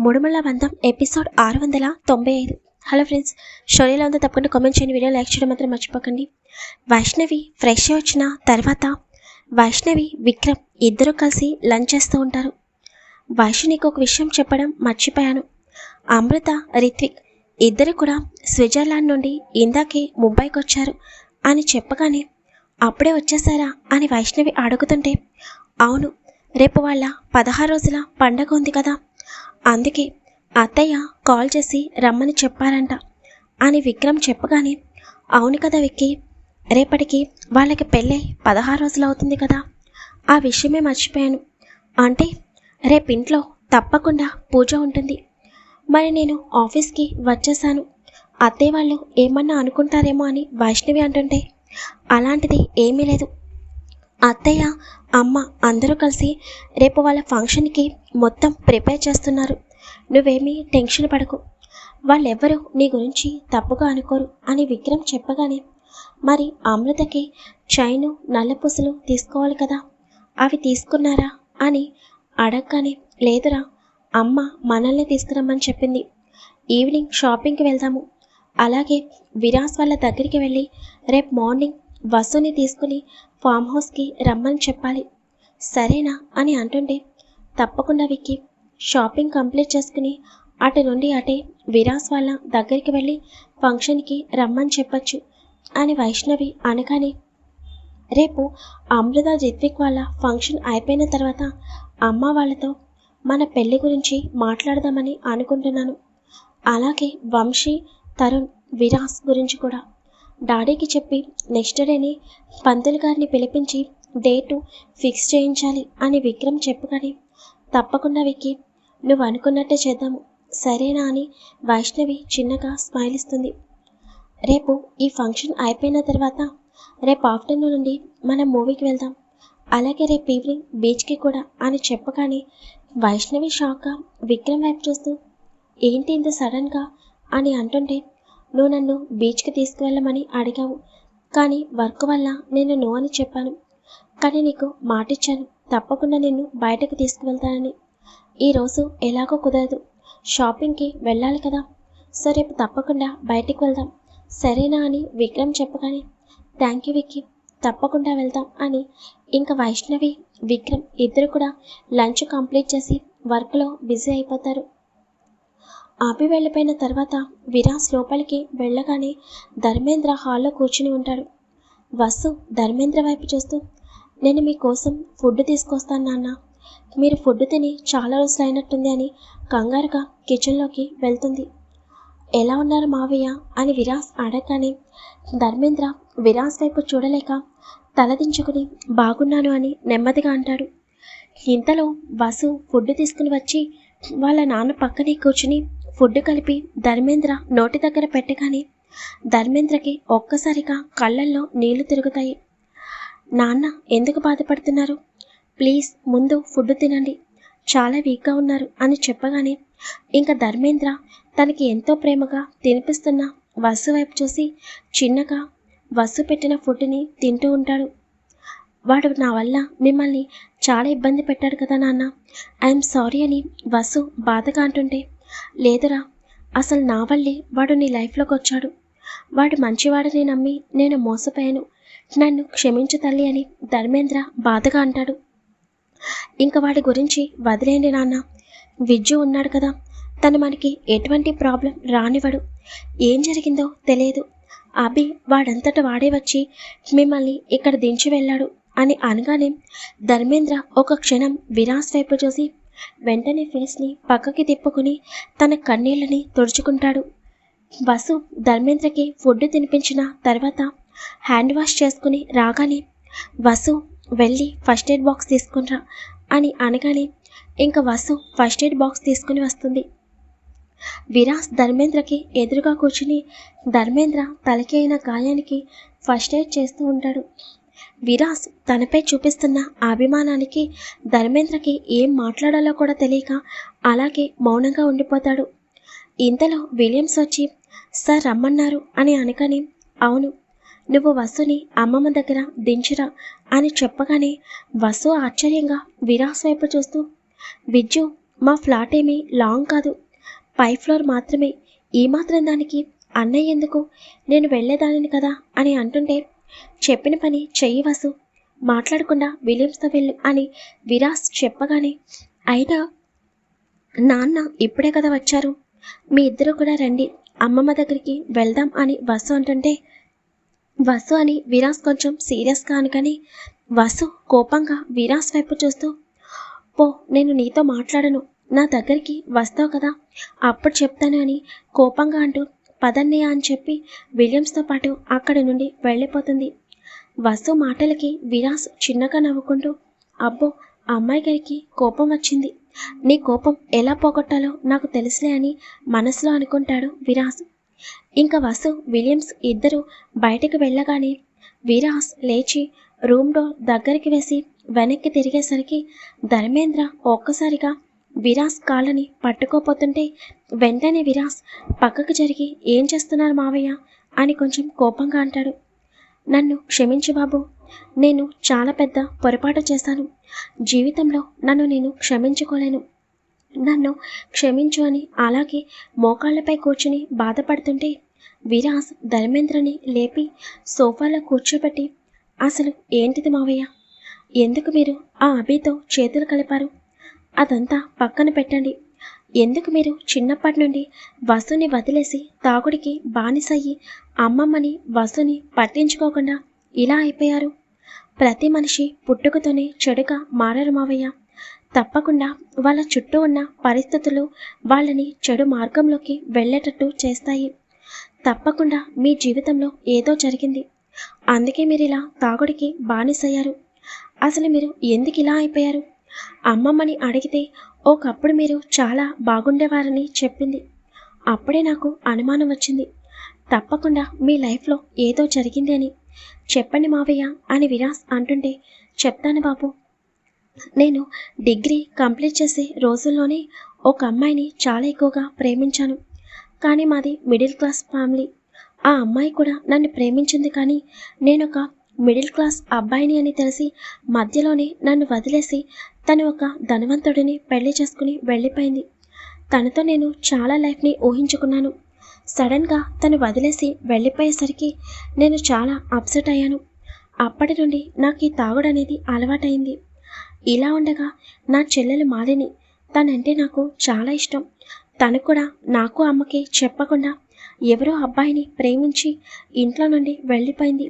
ముడుమల బంధం ఎపిసోడ్ ఆరు వందల తొంభై ఐదు హలో ఫ్రెండ్స్ షోరీలో ఉందో తప్పకుండా కామెంట్ చేయండి. వీడియో లైక్ చేయడం మాత్రం మర్చిపోకండి. వైష్ణవి ఫ్రెష్ వచ్చిన తర్వాత వైష్ణవి విక్రమ్ ఇద్దరూ కలిసి లంచ్ చేస్తూ ఉంటారు. వైష్ణవికి ఒక విషయం చెప్పడం మర్చిపోయాను. అమృత రిత్విక్ ఇద్దరు కూడా స్విట్జర్లాండ్ నుండి ఇందాకే ముంబైకి వచ్చారు అని చెప్పగానే అప్పుడే వచ్చేసారా? అని వైష్ణవి అడుగుతుంటే అవును రేపు వాళ్ళ పదహారు రోజుల పండగ ఉంది కదా. అందుకే అత్తయ్య కాల్ చేసి రమ్మని చెప్పారంట. అని విక్రమ్ చెప్పగానే అవును కదా విక్కి రేపటికి వాళ్ళకి పెళ్ళై పదహారు రోజులు అవుతుంది కదా. ఆ విషయమే మర్చిపోయాను. అంటే రేపింట్లో తప్పకుండా పూజ ఉంటుంది. మరి నేను ఆఫీస్కి వచ్చేసాను అత్తయ్య వాళ్ళు ఏమన్నా అనుకుంటారేమో అని వైష్ణవి అంటుంటే అలాంటిది ఏమీ లేదు. అత్తయ్య అమ్మ అందరూ కలిసి రేపు వాళ్ళ ఫంక్షన్కి మొత్తం ప్రిపేర్ చేస్తున్నారు. నువ్వేమీ టెన్షన్ పడకు. వాళ్ళెవ్వరూ నీ గురించి తప్పుగా అనుకోరు అని విక్రమ్ చెప్పగానే మరి అమృతకి చైను నల్లపూసలు తీసుకోవాలి కదా అవి తీసుకున్నారా అని అడగగానే లేదురా అమ్మ మనల్ని తీసుకురమ్మని చెప్పింది. ఈవినింగ్ షాపింగ్కి వెళ్దాము. అలాగే విరాస్ వాళ్ళ దగ్గరికి వెళ్ళి రేపు మార్నింగ్ వసుని తీసుకుని ఫామ్ హౌస్కి రమ్మని చెప్పాలి. సరేనా అని అంటుంటే తప్పకుండా విక్కి. షాపింగ్ కంప్లీట్ చేసుకుని అటు నుండి అటే విరాస్ వాళ్ళ దగ్గరికి వెళ్ళి ఫంక్షన్కి రమ్మని చెప్పచ్చు అని వైష్ణవి అనగానే రేపు అమృత జిత్విక్ వాళ్ళ ఫంక్షన్ అయిపోయిన తర్వాత అమ్మ వాళ్ళతో మన పెళ్ళి గురించి మాట్లాడదామని అనుకుంటున్నాను. అలాగే వంశీ తరుణ్ విరాస్ గురించి కూడా. డాడీకి చెప్పి నెక్స్ట్ డేని పంతులు గారిని పిలిపించి డేటు ఫిక్స్ చేయించాలి అని విక్రమ్ చెప్పగానే తప్పకుండా విక్కి నువ్వు అనుకున్నట్టే చేద్దాము. సరేనా అని వైష్ణవి చిన్నగా స్మైల్ ఇస్తుంది. రేపు ఈ ఫంక్షన్ అయిపోయిన తర్వాత రేపు ఆఫ్టర్నూన్ నుండి మనం మూవీకి వెళ్దాం. అలాగే రేపు ఈవినింగ్ బీచ్కి కూడా అని చెప్పగానే వైష్ణవి షాక్గా విక్రమ్ వైపు చూస్తూ ఏంటి ఇంత సడన్గా? అని అంటుంటే నువ్వు నన్ను బీచ్కి తీసుకువెళ్ళమని అడిగావు. కానీ వర్క్ వల్ల నేను నో అని చెప్పాను. కానీ నీకు మాటిచ్చాను. తప్పకుండా నిన్ను బయటకు తీసుకువెళ్తానని. ఈరోజు ఎలాగో కుదరదు. షాపింగ్కి వెళ్ళాలి కదా. సో రేపు తప్పకుండా బయటికి వెళ్దాం. సరేనా అని విక్రమ్ చెప్పగానే థ్యాంక్ యూ విక్కీ తప్పకుండా వెళ్దాం అని ఇంకా వైష్ణవి విక్రమ్ ఇద్దరు కూడా లంచ్ కంప్లీట్ చేసి వర్క్లో బిజీ అయిపోతారు. ఆపి వెళ్ళిపోయిన తర్వాత విరాస్ లోపలికి వెళ్ళగానే ధర్మేంద్ర హాల్లో కూర్చుని ఉంటాడు. వసు ధర్మేంద్ర వైపు చూస్తూ నేను మీకోసం ఫుడ్ తీసుకొస్తాను నాన్న. మీరు ఫుడ్ తిని చాలా రోజులు అయినట్టుంది అని కంగారుగా కిచెన్లోకి వెళ్తుంది. ఎలా ఉన్నారు మావయ్య? అని విరాస్ అడగగానే ధర్మేంద్ర విరాస్ వైపు చూడలేక తలదించుకుని బాగున్నాను అని నెమ్మదిగా అంటాడు. ఇంతలో వసు ఫుడ్ తీసుకుని వచ్చి వాళ్ళ నాన్న పక్కనే కూర్చుని ఫుడ్ కలిపి ధర్మేంద్ర నోటి దగ్గర పెట్టగానే ధర్మేంద్రకి ఒక్కసారిగా కళ్ళల్లో నీళ్ళు తిరుగుతాయి. నాన్న ఎందుకు బాధపడుతున్నారు? ప్లీజ్ ముందు ఫుడ్ తినండి. చాలా వీక్గా ఉన్నారు అని చెప్పగానే ఇంకా ధర్మేంద్ర తనకి ఎంతో ప్రేమగా తినిపిస్తున్న వసు వైపు చూసి చిన్నగా వసు పెట్టిన ఫుడ్ని తింటూ ఉంటాడు. వాడు నా వల్ల మిమ్మల్ని చాలా ఇబ్బంది పెట్టాడు కదా నాన్న. ఐఎమ్ సారీ అని వసు బాధగా అంటుంటే లేదురా అసలు నా వల్లే వాడు నీ లైఫ్లోకి వచ్చాడు. వాడు మంచివాడని నమ్మి నేను మోసపోయాను. నన్ను క్షమించు తల్లి అని ధర్మేంద్ర బాధగా అంటాడు. ఇంకా వాడి గురించి వదిలేండి నాన్న. విజ్జు ఉన్నాడు కదా తను మనకి ఎటువంటి ప్రాబ్లం రానివ్వడు. ఏం జరిగిందో తెలియదు. అభి వాడంతట వాడే వచ్చి మిమ్మల్ని ఇక్కడ దించి వెళ్ళాడు. అని అనగానే ధర్మేంద్ర ఒక క్షణం విరాస్ వైపు చూసి వెంటనే ఫేస్ని పక్కకి తిప్పుకుని తన కన్నీళ్ళని తుడుచుకుంటాడు. బస్సు ధర్మేంద్రకి ఫుడ్ తినిపించిన తర్వాత హ్యాండ్ వాష్ చేసుకుని రాగానే వసు వెళ్ళి ఫస్ట్ ఎయిడ్ బాక్స్ తీసుకునిరా అని అనగానే ఇంకా వసు ఫస్ట్ ఎయిడ్ బాక్స్ తీసుకుని వస్తుంది. విరాస్ ధర్మేంద్రకి ఎదురుగా కూర్చుని ధర్మేంద్ర తలకి అయిన గాయానికి ఫస్ట్ ఎయిడ్ చేస్తూ ఉంటాడు. విరాస్ తనపై చూపిస్తున్న అభిమానానికి ధర్మేంద్రకి ఏం మాట్లాడాలో కూడా తెలియక అలాగే మౌనంగా ఉండిపోతాడు. ఇంతలో విలియమ్స్ వచ్చి సార్ రమ్మన్నారు అని అనకని అవును నువ్వు వసుని అమ్మమ్మ దగ్గర దించురా అని చెప్పగానే వసు ఆశ్చర్యంగా విరాస్ వైపు చూస్తూ విద్యు మా ఫ్లాట్ ఏమీ లాంగ్ కాదు. పై ఫ్లోర్ మాత్రమే. ఈ మాత్రం దానికి అన్నయ్య ఎందుకు? నేను వెళ్ళేదానిని కదా అని అంటుంటే చెప్పిన పని చెయ్యి వసు. మాట్లాడకుండా విలియమ్స్తో వెళ్ళు అని విరాస్ చెప్పగానే అయినా నాన్న ఇప్పుడే కదా వచ్చారు. మీ ఇద్దరు కూడా రండి. అమ్మమ్మ దగ్గరికి వెళ్దాం అని వసు అంటుంటే వసు అని విరాస్ కొంచెం సీరియస్గా అనుకని వసు కోపంగా విరాస్ వైపు చూస్తూ పో నేను నీతో మాట్లాడను. నా దగ్గరికి వస్తావు కదా. అప్పుడు చెప్తాను అని కోపంగా అంటూ పదన్నయ్య అని చెప్పి విలియమ్స్తో పాటు అక్కడి నుండి వెళ్ళిపోతుంది. వసు మాటలకి విరాస్ చిన్నగా నవ్వుకుంటూ అబ్బో అమ్మాయి గారికి కోపం వచ్చింది. నీ కోపం ఎలా పోగొట్టాలో నాకు తెలుసులే అని మనసులో అనుకుంటాడు విరాస్ ఇంకా వసు విలియమ్స్ ఇద్దరు బయటకు వెళ్ళగానే విరాస్ లేచి రూమ్ డోర్ దగ్గరికి వేసి వెనక్కి తిరిగేసరికి ధర్మేంద్ర ఒక్కసారిగా విరాస్ కాళ్ళని పట్టుకోపోతుంటే వెంటనే విరాస్ పక్కకు జరిగి ఏం చేస్తున్నారు మావయ్య? అని కొంచెం కోపంగా అంటాడు. నన్ను క్షమించు బాబు నేను చాలా పెద్ద పొరపాటు చేశాను. జీవితంలో నన్ను నేను క్షమించుకోలేను. నన్ను క్షమించు అని అలాగే మోకాళ్ళపై కూర్చుని బాధపడుతుంటే విరాస్ ధర్మేంద్రని లేపి సోఫాలో కూర్చోబెట్టి అసలు ఏంటిది మావయ్య? ఎందుకు మీరు ఆ అభితో చేతులు కలిపారు? అదంతా పక్కన పెట్టండి. ఎందుకు మీరు చిన్నప్పటి నుండి వసుని వదిలేసి తాగుడికి బానిసయ్యి అమ్మమ్మని వసుని పట్టించుకోకుండా ఇలా అయిపోయారు? ప్రతి మనిషి పుట్టుకతోనే చెడుగా మారరు మావయ్య. తప్పకుండా వాళ్ళ చుట్టూ ఉన్న పరిస్థితులు వాళ్ళని చెడు మార్గంలోకి వెళ్ళేటట్టు చేస్తాయి. తప్పకుండా మీ జీవితంలో ఏదో జరిగింది. అందుకే మీరు ఇలా తాగుడికి బానిసయ్యారు. అసలు మీరు ఎందుకు ఇలా అయిపోయారు? అమ్మమ్మని అడిగితే ఒకప్పుడు మీరు చాలా బాగుండేవారని చెప్పింది. అప్పుడే నాకు అనుమానం వచ్చింది. తప్పకుండా మీ లైఫ్లో ఏదో జరిగింది అని. చెప్పండి మావయ్య అని విరాస్ అంటుంటే చెప్తాను బాబు. నేను డిగ్రీ కంప్లీట్ చేసే రోజుల్లోనే ఒక అమ్మాయిని చాలా ఎక్కువగా ప్రేమించాను. కానీ మాది మిడిల్ క్లాస్ ఫ్యామిలీ. ఆ అమ్మాయి కూడా నన్ను ప్రేమించింది కానీ నేను ఒక మిడిల్ క్లాస్ అబ్బాయిని అని తెలిసి మధ్యలోనే నన్ను వదిలేసి తను ఒక ధనవంతుడిని పెళ్ళి చేసుకుని వెళ్ళిపోయింది. తనతో నేను చాలా లైఫ్ని ఊహించుకున్నాను. సడన్గా తను వదిలేసి వెళ్ళిపోయేసరికి నేను చాలా అప్సెట్ అయ్యాను. అప్పటి నుండి నాకు ఈ తాగుడు అనేది అలవాటైంది. ఇలా ఉండగా నా చెల్లెలు మాలిని తనంటే నాకు చాలా ఇష్టం. తను కూడా నాకు అమ్మకి చెప్పకుండా ఎవరో అబ్బాయిని ప్రేమించి ఇంట్లో నుండి వెళ్ళిపోయింది.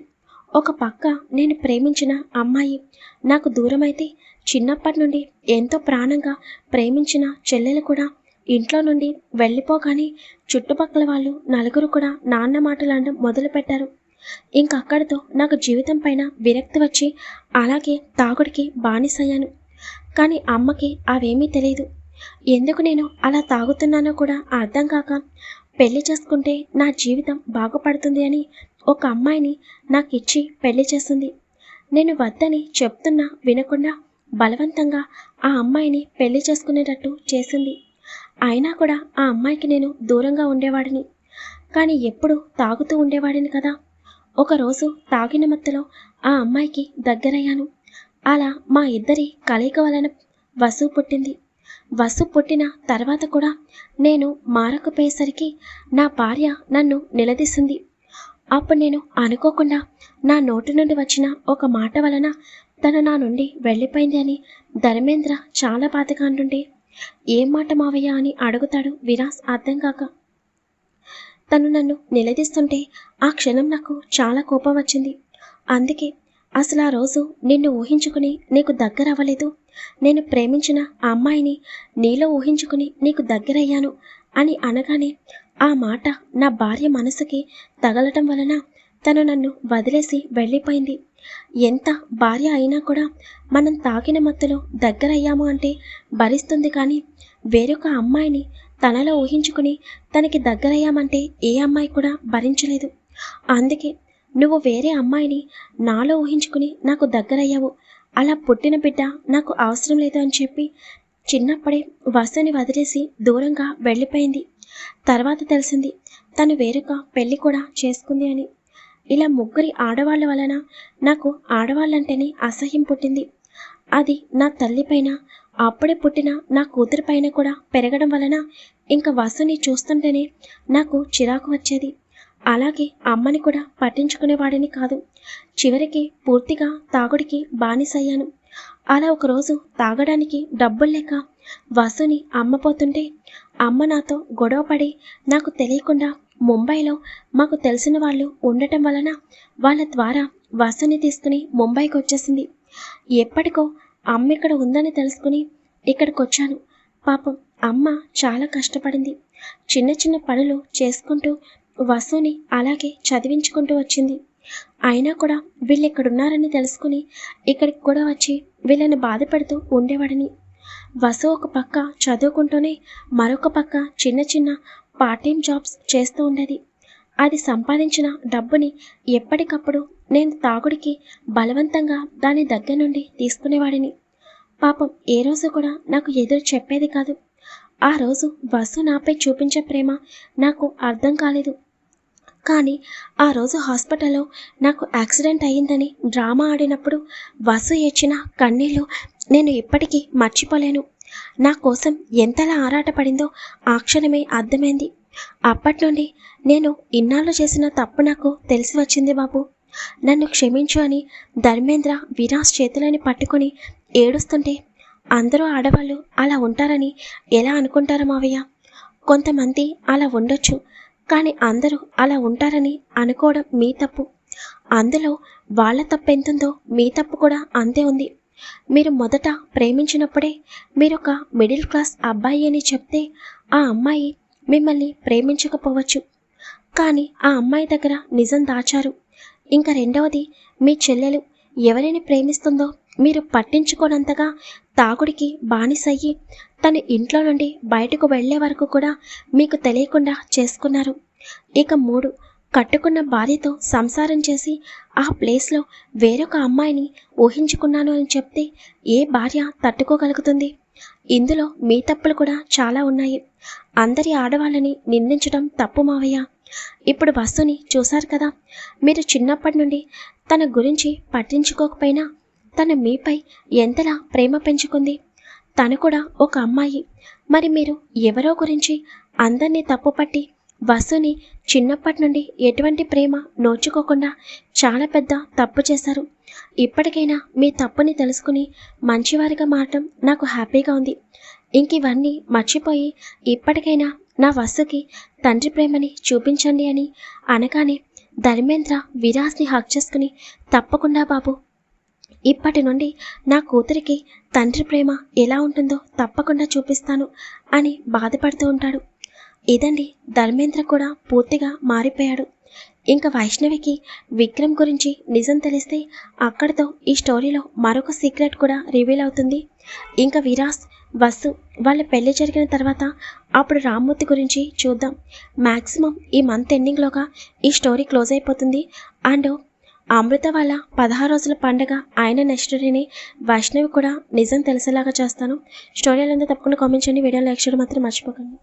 ఒక పక్క నేను ప్రేమించిన అమ్మాయి నాకు దూరమైతే చిన్నప్పటి నుండి ఎంతో ప్రాణంగా ప్రేమించిన చెల్లెలు కూడా ఇంట్లో నుండి వెళ్ళిపోగానే చుట్టుపక్కల వాళ్ళు నలుగురు కూడా నాన్న మాటలు అనడం మొదలుపెట్టారు. ఇంకక్కడితో నాకు జీవితం పైన విరక్తి వచ్చి అలాగే తాగుడికి బానిసయ్యాను. కానీ అమ్మకి అవేమీ తెలియదు ఎందుకు నేను అలా తాగుతున్నానో కూడా అర్థం కాక పెళ్ళి చేసుకుంటే నా జీవితం బాగుపడుతుంది అని ఒక అమ్మాయిని నాకు ఇచ్చి పెళ్ళి చేస్తుంది నేను వద్దని చెప్తున్నా వినకుండా బలవంతంగా ఆ అమ్మాయిని పెళ్ళి చేసుకునేటట్టు చేసింది. అయినా కూడా ఆ అమ్మాయికి నేను దూరంగా ఉండేవాడిని. కానీ ఎప్పుడు తాగుతూ ఉండేవాడిని కదా. ఒకరోజు తాగిన మత్తులో ఆ అమ్మాయికి దగ్గరయ్యాను. అలా మా ఇద్దరి కలయిక వలన వసు పుట్టింది. వసు పుట్టిన తర్వాత కూడా నేను మారకపోయేసరికి నా భార్య నన్ను నిలదీసింది. అప్పుడు నేను అనుకోకుండా నా నోటి నుండి వచ్చిన ఒక మాట వలన తను నా నుండి వెళ్ళిపోయింది అని ధర్మేంద్ర చాలా బాధగా అంటుంటే ఏం మాట మావయ్య? అని అడుగుతాడు విరాస్ అర్థం కాక. తను నన్ను నిలదీస్తుంటే ఆ క్షణం నాకు చాలా కోపం వచ్చింది. అందుకే అసలు ఆ రోజు నిన్ను ఊహించుకుని నీకు దగ్గర అవ్వలేదు నేను ప్రేమించిన ఆ అమ్మాయిని నీలో ఊహించుకుని నీకు దగ్గరయ్యాను అని అనగానే ఆ మాట నా భార్య మనసుకి తగలటం వలన తను నన్ను వదిలేసి వెళ్ళిపోయింది. ఎంత భార్య అయినా కూడా మనం తాకిన మత్తులో దగ్గరయ్యాము అంటే భరిస్తుంది కానీ వేరొక అమ్మాయిని తనలో ఊహించుకుని తనకి దగ్గరయ్యామంటే ఏ అమ్మాయి కూడా భరించలేదు. అందుకే నువ్వు వేరే అమ్మాయిని నాలో ఊహించుకుని నాకు దగ్గరయ్యావు. అలా పుట్టిన బిడ్డ నాకు అవసరం లేదు అని చెప్పి చిన్నప్పుడే వసుని వదిలేసి దూరంగా వెళ్ళిపోయింది. తర్వాత తెలిసింది తను వేరొక పెళ్ళి కూడా చేసుకుంది అని. ఇలా ముగ్గురి ఆడవాళ్ళ వలన నాకు ఆడవాళ్ళంటేనే అసహ్యం పుట్టింది. అది నా తల్లిపైన అప్పుడే పుట్టిన నా కూతురి పైన కూడా పెరగడం వలన ఇంకా వసుని చూస్తుంటేనే నాకు చిరాకు వచ్చేది. అలాగే అమ్మని కూడా పట్టించుకునేవాడిని కాదు. చివరికి పూర్తిగా తాగుడికి బానిసయ్యాను. అలా ఒకరోజు తాగడానికి డబ్బులు లేక వసుని అమ్మపోతుంటే అమ్మ నాతో గొడవపడి నాకు తెలియకుండా ముంబైలో మాకు తెలిసిన వాళ్ళు ఉండటం వలన వాళ్ళ ద్వారా వసుని తీసుకుని ముంబైకి వచ్చేసింది. ఎప్పటికో అమ్మ ఇక్కడ ఉందని తెలుసుకుని ఇక్కడికి వచ్చాను పాపం అమ్మ చాలా కష్టపడింది. చిన్న చిన్న పనులు చేసుకుంటూ వసుని అలాగే చదివించుకుంటూ వచ్చింది. అయినా కూడా వీళ్ళు ఇక్కడున్నారని తెలుసుకుని ఇక్కడికి కూడా వచ్చి వీళ్ళని బాధ పెడుతూ ఉండేవాడిని. వసు ఒక పక్క చదువుకుంటూనే మరొక పక్క చిన్న చిన్న పార్ట్ టైం జాబ్స్ చేస్తూ ఉండేది అది సంపాదించిన డబ్బుని ఎప్పటికప్పుడు నేను తాగుడికి బలవంతంగా దాని దగ్గర నుండి తీసుకునేవాడిని. పాపం ఏ రోజు కూడా నాకు ఎదురు చెప్పేది కాదు. ఆ రోజు వసు నాపై చూపించే ప్రేమ నాకు అర్థం కాలేదు. కానీ ఆ రోజు హాస్పిటల్లో నాకు యాక్సిడెంట్ అయ్యిందని డ్రామా ఆడినప్పుడు వసు ఇచ్చిన కన్నీళ్ళు నేను ఇప్పటికీ మర్చిపోలేను. నా కోసం ఎంతలా ఆరాటపడిందో ఆ క్షణమే అర్థమైంది. అప్పటి నుండి నేను ఇన్నాళ్ళు చేసిన తప్పు నాకు తెలిసి వచ్చింది బాబు. నన్ను క్షమించు అని ధర్మేంద్ర విరాస్ చేతులని పట్టుకొని ఏడుస్తుంటే అందరూ ఆడవాళ్ళు అలా ఉంటారని ఎలా అనుకుంటారు మావయ్య? కొంతమంది అలా ఉండొచ్చు కానీ అందరూ అలా ఉంటారని అనుకోవడం మీ తప్పు. అందులో వాళ్ళ తప్పు ఎంతుందో మీ తప్పు కూడా అంతే ఉంది. మీరు మొదట ప్రేమించినప్పుడే మీరు ఒక మిడిల్ క్లాస్ అబ్బాయి అని చెప్తే ఆ అమ్మాయి మిమ్మల్ని ప్రేమించకపోవచ్చు. కానీ ఆ అమ్మాయి దగ్గర నిజం దాచారు. ఇంకా రెండవది మీ చెల్లెలు ఎవరిని ప్రేమిస్తుందో మీరు పట్టించుకోనంతగా తాగుడికి బానిసయ్యి తన ఇంట్లో నుండి బయటకు వెళ్ళే వరకు కూడా మీకు తెలియకుండా చేసుకున్నారు. ఇక మూడు కట్టుకున్న భార్యతో సంసారం చేసి ఆ ప్లేస్లో వేరొక అమ్మాయిని ఊహించుకున్నాను అని చెప్తే ఏ భార్య తట్టుకోగలుగుతుంది? ఇందులో మీ తప్పులు కూడా చాలా ఉన్నాయి. అందరి ఆడవాళ్ళని నిందించడం తప్పు మావయ్య. ఇప్పుడు వస్తుని చూశారు కదా. మీరు చిన్నప్పటి నుండి తన గురించి పట్టించుకోకపోయినా తను మీపై ఎంతలా ప్రేమ పెంచుకుంది? తను కూడా ఒక అమ్మాయి. మరి మీరు ఎవరో గురించి అందరినీ తప్పుపట్టి వసుని చిన్నప్పటి నుండి ఎటువంటి ప్రేమ నోచుకోకుండా చాలా పెద్ద తప్పు చేశారు. ఇప్పటికైనా మీ తప్పుని తెలుసుకుని మంచివారిగా మారటం నాకు హ్యాపీగా ఉంది. ఇంక ఇవన్నీ మర్చిపోయి ఇప్పటికైనా నా వసుకి తండ్రి ప్రేమని చూపించండి అని అనగానే ధర్మేంద్ర విరాస్ని హక్ చేసుకుని తప్పకుండా బాబు. ఇప్పటి నుండి నా కూతురికి తండ్రి ప్రేమ ఎలా ఉంటుందో తప్పకుండా చూపిస్తాను అని బాధపడుతూ ఉంటాడు. ఇదండి ధర్మేంద్ర కూడా పూర్తిగా మారిపోయాడు. ఇంకా వైష్ణవికి విక్రమ్ గురించి నిజం తెలిస్తే అక్కడితో ఈ స్టోరీలో మరొక సీక్రెట్ కూడా రివీల్ అవుతుంది. ఇంకా విరాస్ వసు వాళ్ళ పెళ్ళి జరిగిన తర్వాత అప్పుడు రామ్మూర్తి గురించి చూద్దాం. మ్యాక్సిమం ఈ మంత్ ఎండింగ్లోగా ఈ స్టోరీ క్లోజ్ అయిపోతుంది. అండ్ అమృత వాళ్ళ పదహారు రోజుల పండగ ఆయన నెక్స్ట్ వైష్ణవి కూడా నిజం తెలిసేలాగా చేస్తాను. స్టోరీ అంతా తప్పకుండా కామెంట్ చేయండి. వీడియో లైక్ చేయడం మాత్రం మర్చిపోకండి.